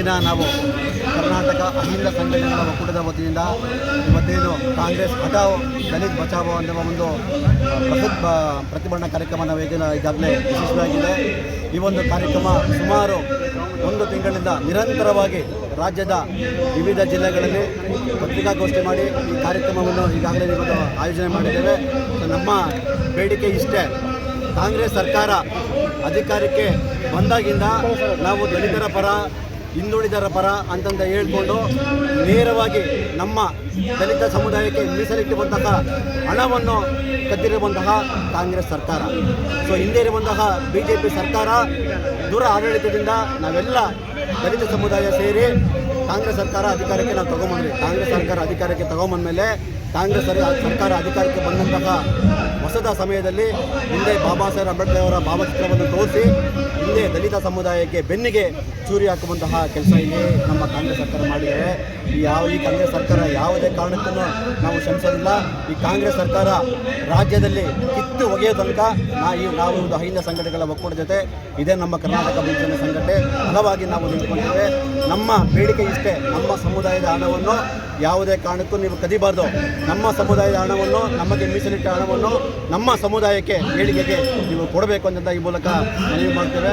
ದಿನ ನಾವು ಕರ್ನಾಟಕ ಅಹಿಂದ ಸಂಘಟನೆಗಳ ಒಕ್ಕೂಟದ ವತಿಯಿಂದ ಇವತ್ತೇನು ಕಾಂಗ್ರೆಸ್ ಹಟಾವ್ ದಲಿತ್ ಬಚಾವೋ ಅನ್ನುವ ಒಂದು ಪ್ರಸಿದ್ಧ ಪ್ರತಿಭಟನಾ ಕಾರ್ಯಕ್ರಮ ನಾವು ಈಗ ಈಗಾಗಲೇ ಯಶಸ್ವಿಯಾಗಿದೆ. ಈ ಒಂದು ಕಾರ್ಯಕ್ರಮ ಸುಮಾರು ಒಂದು ತಿಂಗಳಿಂದ ನಿರಂತರವಾಗಿ ರಾಜ್ಯದ ವಿವಿಧ ಜಿಲ್ಲೆಗಳಲ್ಲಿ ಪತ್ರಿಕಾಗೋಷ್ಠಿ ಮಾಡಿ ಈ ಕಾರ್ಯಕ್ರಮವನ್ನು ಈಗಾಗಲೇ ಇವತ್ತು ಆಯೋಜನೆ ಮಾಡಿದ್ದೇವೆ. ನಮ್ಮ ಬೇಡಿಕೆ ಇಷ್ಟೇ. ಕಾಂಗ್ರೆಸ್ ಸರ್ಕಾರ ಅಧಿಕಾರಕ್ಕೆ ಬಂದಾಗಿಂದ ನಾವು ದಲಿತರ ಪರ ಹಿಂದುಳಿದರ ಪರ ಅಂತಂತ ಹೇಳ್ಕೊಂಡು ನೇರವಾಗಿ ನಮ್ಮ ದಲಿತ ಸಮುದಾಯಕ್ಕೆ ಮೀಸಲಿಟ್ಟಿರುವಂತಹ ಹಣವನ್ನು ಕದ್ದಿರುವಂತಹ ಕಾಂಗ್ರೆಸ್ ಸರ್ಕಾರ. ಸೊ ಹಿಂದೆ ಇರುವಂತಹ ಬಿ ಜೆ ಪಿ ಸರ್ಕಾರ ದೂರ ಆಡಳಿತದಿಂದ ನಾವೆಲ್ಲ ದಲಿತ ಸಮುದಾಯ ಸೇರಿ ಕಾಂಗ್ರೆಸ್ ಸರ್ಕಾರ ಅಧಿಕಾರಕ್ಕೆ ನಾವು ತಗೊಂಬಂದ್ವಿ. ಕಾಂಗ್ರೆಸ್ ಸರ್ಕಾರ ಅಧಿಕಾರಕ್ಕೆ ತಗೊಂಬಂದ್ಮೇಲೆ ಕಾಂಗ್ರೆಸ್ ಸರ್ಕಾರ ಅಧಿಕಾರಕ್ಕೆ ಬಂದಂತಹ ಹೊಸದ ಸಮಯದಲ್ಲಿ ಹಿಂದೆ ಬಾಬಾ ಸಾಹೇಬ್ ಅಂಬೇಡ್ಕರ್ ಅವರ ಭಾವಚಿತ್ರವನ್ನು ತೋರಿಸಿ, ಹಿಂದೆ ದಲಿತ ಸಮುದಾಯಕ್ಕೆ ಬೆನ್ನಿಗೆ ಚೂರಿ ಹಾಕುವಂತಹ ಕೆಲಸ ಇಲ್ಲಿ ನಮ್ಮ ಕಾಂಗ್ರೆಸ್ ಸರ್ಕಾರ ಮಾಡಿದ್ದಾರೆ ಯಾವ ಈ ಕಾಂಗ್ರೆಸ್ ಸರ್ಕಾರ ಯಾವುದೇ ಕಾರಣಕ್ಕೂ ನಾವು ಶ್ರಮಿಸೋದಿಲ್ಲ. ಈ ಕಾಂಗ್ರೆಸ್ ಸರ್ಕಾರ ರಾಜ್ಯದಲ್ಲಿ ಕಿತ್ತು ಒಗೆಯೋ ತನಕ ನಾ ಈ ನಾವು ಒಂದು ಹೈನ ಸಂಘಟನೆಗಳ ಒಕ್ಕೂಟ ಜೊತೆ ಇದೇ ನಮ್ಮ ಕರ್ನಾಟಕ ಬಿಜೆಪಿ ಸಂಘಟನೆ ಬಲವಾಗಿ ನಾವು ನಿಂತ್ಕೊಂಡಿದ್ದೇವೆ. ನಮ್ಮ ಬೇಡಿಕೆ ಇಷ್ಟೇ. ನಮ್ಮ ಸಮುದಾಯದ ಹಣವನ್ನು ಯಾವುದೇ ಕಾರಣಕ್ಕೂ ನೀವು ಕದಿಬಾರ್ದು. ನಮ್ಮ ಸಮುದಾಯದ ಹಣವನ್ನು, ನಮಗೆ ಮೀಸಲಿಟ್ಟ ಹಣವನ್ನು ನಮ್ಮ ಸಮುದಾಯಕ್ಕೆ ಬೇಡಿಕೆಗೆ ನೀವು ಕೊಡಬೇಕು ಅಂತ ಈ ಮೂಲಕ ಮನವಿ ಮಾಡ್ತೇವೆ.